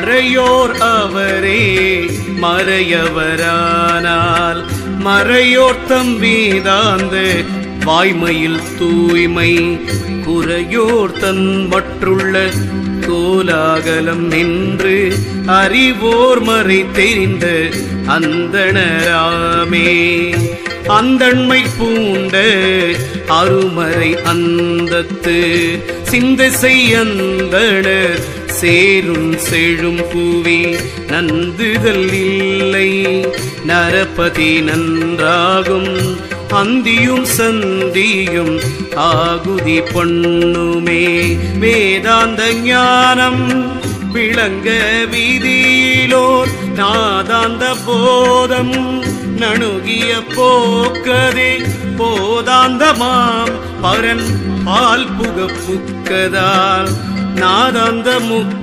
மறையோர் அவரே மறையவரானால். மறையோர் தம்பிதாந்து வாய்மையில் தூய்மை. குறையோர் தன் மற்றுள்ள கோலாகலம் நின்று அறிவோர் மறை தெரிந்த அந்தணராமே. அந்தண்மை பூண்ட அருமறை அந்தத்து சிந்தை அந்தணர் சேரும் செழும் பூவே நந்துதல் இல்லை. நரபதி நன்றாகும் அந்தியும் சந்தியும் ஆகுதி பொண்ணுமே. வேதாந்த ஞானம் விளங்க விதியிலோர் நாதாந்த போதம் நணுகிய போக்கதே. போதாந்தமாம் பரன் பால் புகப்புக்கதால் நாதாந்த முக்தி